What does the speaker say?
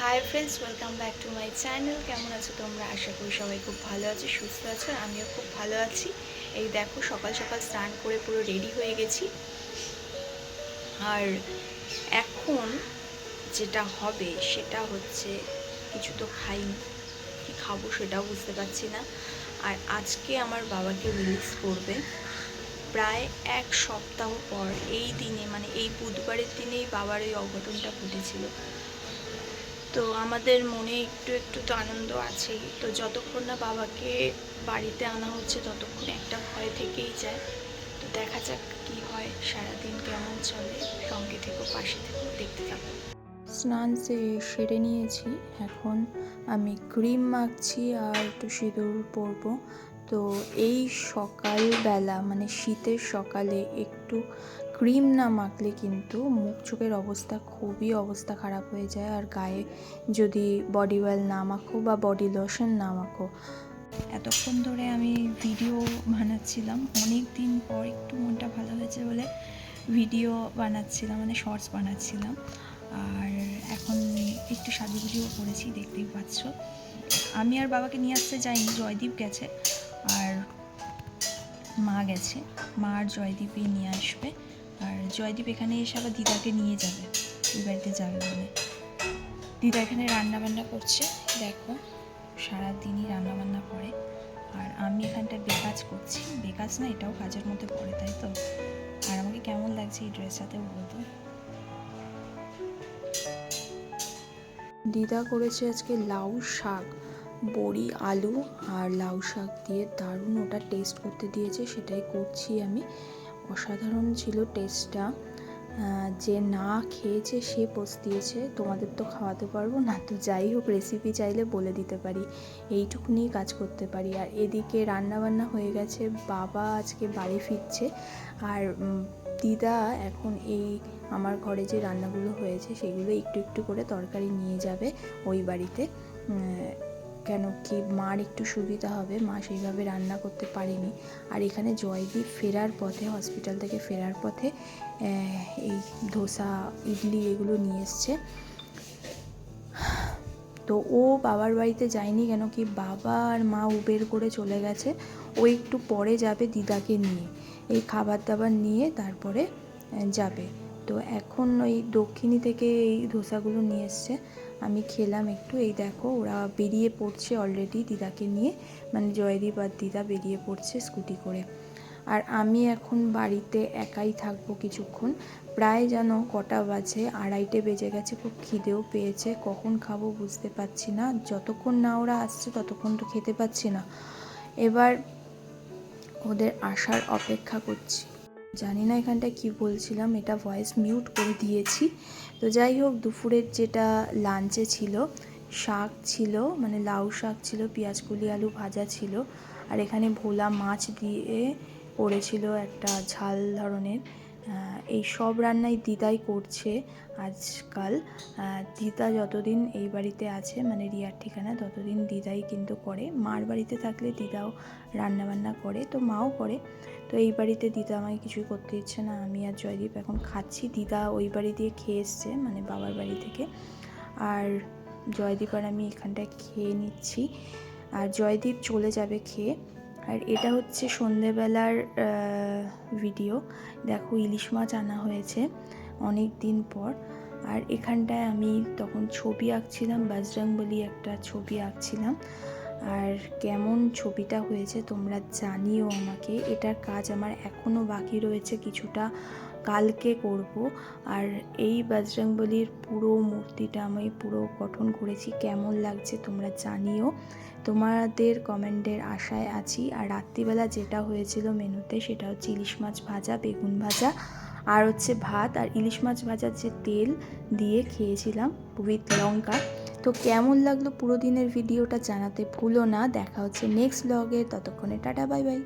Hi friends welcome back to my channel কেমন আছো তোমরা? আশা করি সবাই খুব ভালো আছো, সুস্থ আছো, আমিও খুব ভালো আছি। এই দেখো, সকাল সকাল স্নান করে পুরো রেডি হয়ে গেছি। আর এখন যেটা হবে সেটা হচ্ছে কিছু তো খাইনি কি খাব সেটাও বুঝতে পারছি না। আর আজকে আমার বাবাকে রিলিজ করবে। প্রায় এক সপ্তাহ পর এই দিনে মানে এই বুধবারের দিনেই বাবার এই অঘটনটা ঘটেছিল। তো আমাদের মনে একটু একটু তো আনন্দ আছেই। তো যতক্ষণ না বাবাকে বাড়িতে আনা হচ্ছে, ততক্ষণ একটা ভয় থেকেই যায়। তো দেখা যাক কি হয়, সারাদিন কেমন চলে, সঙ্গে থেকেও পাশে থেকেও দেখতে থাকো। স্নান সে সেরে নিয়েছি, এখন আমি ক্রিম মাখছি আর একটু সিঁদুর পরবো। তো এই সকালবেলা মানে শীতের সকালে একটু ক্রিম না মাখলে কিন্তু মুখ চোখের অবস্থা খুবই অবস্থা খারাপ হয়ে যায় আর গায়ে যদি বডি অয়েল না মাখো বা বডি লোশন না মাখো। এতক্ষণ ধরে আমি ভিডিও বানাচ্ছিলাম। অনেক দিন পর একটু মনটা ভালো হয়েছে বলে ভিডিও বানাচ্ছিলাম মানে শর্টস বানাচ্ছিলাম। আর এখন একটু সাজুগুজিও করেছি, দেখতেই পাচ্ছ। আমি আর বাবাকে নিয়ে আসতে যাইনি, জয়দীপ গেছে। আর মা গেছে। মা আর জয়দীপই নিয়ে আসবে। আর জয়দীপ এখানে এসে আবার দিদাকে নিয়ে যাবে। ওই বাড়িতে যাবে বলে। দিদা এখানে রান্নাবান্না করছে। দেখো, সারাদিনই রান্না বান্না করে। আর আমি এখানটা বেকাজ করছি। বেকাজ না, এটাও কাজের মধ্যে পড়ে, তাই তো? আর আমাকে কেমন লাগছে এই ড্রেসটাতে বলো তো? দিদা করেছে আজকে লাউ শাক। বড়ি, আলু আর লাউ শাক দিয়ে দারুণ ওটা টেস্ট করতে দিয়েছে, সেটাই করছি আমি। অসাধারণ ছিল টেস্টটা যে না খেয়েছে সে পোস্ট দিয়েছে, তোমাদের তো খাওয়াতে পারব না, তো যাই হোক রেসিপি চাইলে বলে দিতে পারি। এইটুকুনি কাজ করতে পারি। আর এদিকে রান্নাবান্না হয়ে গেছে, বাবা আজকে বাড়ি ফিরছে। আর দিদা এখন এই আমার ঘরে যে রান্নাগুলো হয়েছে, সেগুলো একটু একটু করে তরকারি নিয়ে যাবে ওই বাড়িতে। কেন? কি মার একটু সুবিধা হবে? মা সেইভাবে রান্না করতে পারেনি। আর এখানে জয়দীপ ফেরার পথে হসপিটাল থেকে ফেরার পথে এই ধোসা, ইডলি এগুলো নিয়ে এসছে। তো ও বাবার বাড়িতে যায়নি কেন? কি বাবা আর মা উবের করে চলে গেছে। ও একটু পরে যাবে দিদাকে নিয়ে। এই খাবার দাবার নিয়ে তারপরে যাবে। তো এখন ওই দক্ষিণী থেকে এই ধোসাগুলো নিয়ে এসছে। আমি খেলাম একটু। এই দেখো, ওরা বেরিয়ে পড়ছে অলরেডি দিদাকে নিয়ে। মানে জয়দীপ আর দিদা বেরিয়ে পড়ছে স্কুটি করে। আর আমি এখন বাড়িতে একাই থাকব কিছুক্ষণ। প্রায় যেন কটা বাজে, আড়াইটে বেজে গেছে, খুব খিদেও পেয়েছে। কখন খাব বুঝতে পারছি না। যতক্ষণ না ওরা আসছে, ততক্ষণ তো খেতে পাচ্ছি না। এবার ওদের আসার অপেক্ষা করছি। জানি না এখানটায় কি বলছিলাম, এটা ভয়েস মিউট করে দিয়েছি। তো যাই হোক, দুপুরের যেটা লাঞ্চে ছিল, শাক ছিল মানে লাউ শাক ছিল, পেঁয়াজ কুলি, আলু ভাজা ছিল, আর এখানে ভোলা মাছ দিয়ে করেছিল একটা ঝাল ধরনের। এই সব রান্নাই দিদাই করছে আজকাল। দিদা যতদিন এই বাড়িতে আছে মানে রিয়ার ঠিকানা, ততদিন দিদাই কিন্তু করে। মার বাড়িতে থাকলে দিদাও রান্নাবান্না করে, তো মাও করে। তো এই বাড়িতে দিদা আমাকে কিছুই করতে ইচ্ছে না। আমি আর জয়দীপ এখন খাচ্ছি। দিদা ওই বাড়ি দিয়ে খেয়ে এসছে মানে বাবার বাড়ি থেকে। আর জয়দীপ আর আমি এখানটায় খেয়ে নিচ্ছি। আর জয়দীপ চলে যাবে খেয়ে। আর এটা হচ্ছে সন্ধেবেলার ভিডিও দেখো ইলিশ মাছ আনা হয়েছে অনেক দিন পর। আর এখানটায় আমি তখন ছবি আঁকছিলাম, বজরংবলী একটা ছবি আঁকছিলাম। আর কেমন ছবিটা হয়েছে তোমরা জানিও আমাকে। এটার কাজ আমার এখনও বাকি রয়েছে, কিছুটা কালকে করব। আর এই বজরংবলির পুরো মূর্তিটা আমি পুরো গঠন করেছি, কেমন লাগছে তোমরা জানিও। তোমাদের কমেন্টের আশায় আছি। আর রাত্রিবেলা যেটা হয়েছিল মেনুতে সেটা হচ্ছে ইলিশ মাছ ভাজা, বেগুন ভাজা, আর হচ্ছে ভাত। আর ইলিশ মাছ ভাজার যে তেল দিয়ে খেয়েছিলাম উইথ লঙ্কা। তো কেমন লাগল পুরো দিনের ভিডিওটা জানাতে ভুলো না। দেখা হচ্ছে নেক্সট ব্লগে ততক্ষণে টাটা বাই বাই